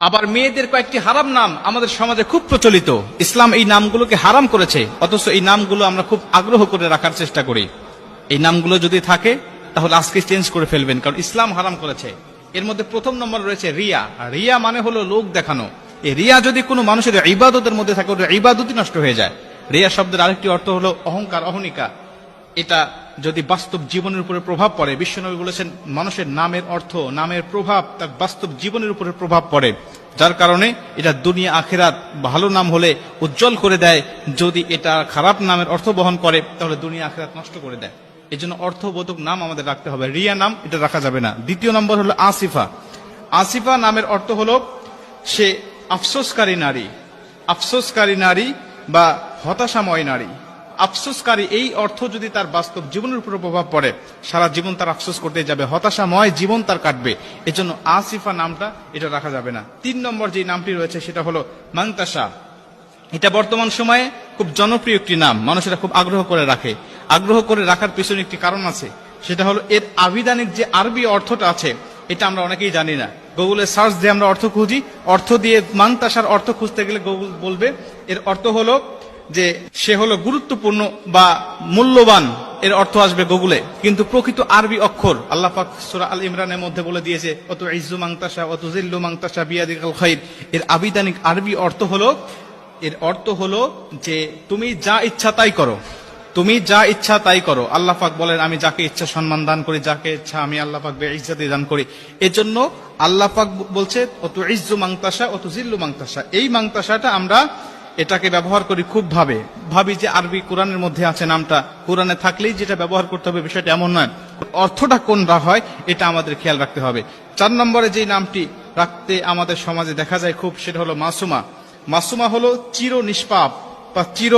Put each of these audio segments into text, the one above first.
আবার মেয়েদের কয়েকটি হারাম নাম আমাদের সমাজে খুব প্রচলিত। ইসলাম এই নামগুলোকে হারাম করেছে, অথচ এই নামগুলো আমরা খুব আগ্রহ করে রাখার চেষ্টা করি। এই নামগুলো যদি থাকে, তাহলে আজকে চেঞ্জ করে ফেলবেন, কারণ ইসলাম হারাম করেছে। এর মধ্যে প্রথম নম্বর রয়েছে রিয়া। রিয়া মানে হলো লোক দেখানো। এই রিয়া যদি কোনো মানুষের ইবাদতের মধ্যে থাকে, ওটা ইবাদতই নষ্ট হয়ে যায়। রিয়া শব্দের আরেকটি অর্থ হলো অহংকার, অহনিকা। এটা যদি বাস্তব জীবনের উপরে প্রভাব পড়ে, বিশ্বনবী বলেছেন, মানুষের নামের অর্থ, নামের প্রভাব, তার বাস্তব জীবনের উপরে প্রভাব পড়ে। যার কারণে এটা দুনিয়া আখেরাত ভালো নাম হলে উজ্জ্বল করে দেয়। যদি এটা খারাপ নামের অর্থ বহন করে, তাহলে দুনিয়া আখেরাত নষ্ট করে দেয়। এই জন্য অর্থবোধক নাম আমাদের রাখতে হবে। রিয়া নাম, এটা রাখা যাবে না। দ্বিতীয় নম্বর হলো আসিফা। আসিফা নামের অর্থ হলো সে আফসোসকারী নারী। আফসোসকারী নারী বা হতাশাময় নারী। আফসোসকারী এই অর্থ যদি তার বাস্তব জীবনের উপর প্রভাব পড়ে, সারা জীবন তার আফসোস করতে যাবে। হতাশাময় জীবন তার কাটবে। এজন্য আসিফা নামটা এটা রাখা যাবে না। তিন নম্বর যে নামটি রয়েছে, সেটা হলো মাংতাসা এটা বর্তমান সময়ে খুব জনপ্রিয় একটি নাম। মানুষেরা খুব আগ্রহ করে রাখে। আগ্রহ করে রাখার পিছনে একটি কারণ আছে। সেটা হলো এর আবিধানিক যে আরবি অর্থটা আছে, এটা আমরা অনেকেই জানি না। গুগলে সার্চ দিয়ে আমরা অর্থ খুঁজি। অর্থ দিয়ে মাংতাসার অর্থ খুঁজতে গেলে গুগল বলবে, এর অর্থ হলো যে সে হলো গুরুত্বপূর্ণ বা মূল্যবান, এর অর্থ আসবে গুগলে। কিন্তু প্রকৃত আরবি অক্ষর, আল্লাহ সূরা আল ইমরানের মধ্যে বলে দিয়েছে, অত ইজ্জু মাংতাসা অত জিল্লু মাংতাসা বিয়াদিকাল খাইর। এর আবিধানিক আরবি অর্থ হলো, এর অর্থ হলো যে তুমি যা ইচ্ছা তাই করো। তুমি যা ইচ্ছা তাই করো। আল্লাহ পাক বলেন, আমি যাকে ইচ্ছা সম্মান দান করি, যাকে ইচ্ছা আমি আল্লাহ পাক দান করি। এজন্য আল্লাহ পাক বলছে, অত ইজ্জু মাংতাসা অত জিল্লু মাংতাসা এই মাংতাসাটা আমরা এটাকে ব্যবহার করি খুব ভাবে। ভাবি যে আরবি কোরআনের মধ্যে আছে নামটা। কোরআনে থাকলেই যেটা ব্যবহার করতে হবে বিষয়টা এমন নয়। অর্থটা কোনটা হয়, এটা আমাদের খেয়াল রাখতে হবে। চার নম্বরে যে নামটি রাখতে আমাদের সমাজে দেখা যায় খুব, সেটা হলো মাসুমা। মাসুমা হলো চির নিষ্পাপ বা চির,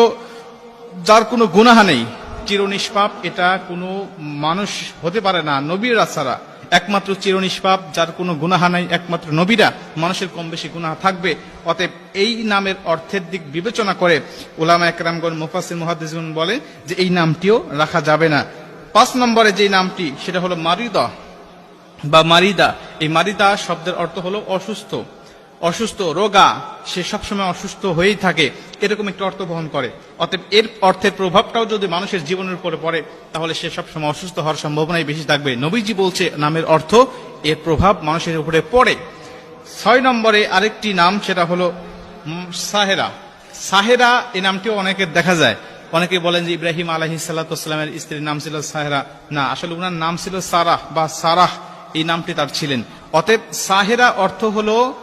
যার কোনো গুনাহা নেই। চির নিষ্পাপ, এটা কোনো মানুষ হতে পারে না, নবীরা ছাড়া একমাত্র চিরনিষ্পাপ, যার কোনো গুনাহা নাই, একমাত্র নবীরা। মানুষের কম বেশি গুনাহা থাকবে। অতএব এই নামের অর্থের দিক বিবেচনা করে ওলামা একরামগণ মুফাসির মুহাদ্দিসুন বলে যে এই নামটিও রাখা যাবে না। পাঁচ নম্বরে যে নামটি, সেটা হলো মারিদা বা মারিদা। এই মারিদা শব্দের অর্থ হলো অসুস্থ। অসুস্থ রোগা, সে সবসময় অসুস্থ হয়েই থাকে, এরকম একটি অর্থ বহন করে। অতএব এর অর্থের প্রভাবটাও যদি মানুষের জীবনের উপরে পড়ে, তাহলে সে সবসময় অসুস্থ হওয়ার সম্ভাবনাই বেশি থাকবে। নবীজি বলছে, নামের অর্থ, এর প্রভাব মানুষের উপরে পড়ে। ছয় নম্বরে আরেকটি নাম, সেটা হলো সাহেরা। সাহেরা এই নামটিও অনেকের দেখা যায়। অনেকে বলেন যে ইব্রাহিম আলহি সাল্লাতামের স্ত্রীর নাম ছিল সাহেরা। না, আসলে উনার নাম ছিল সারাহ বা সারাহ। এই নামটি তার ছিলেন। অতএব সাহেরা অর্থ হলো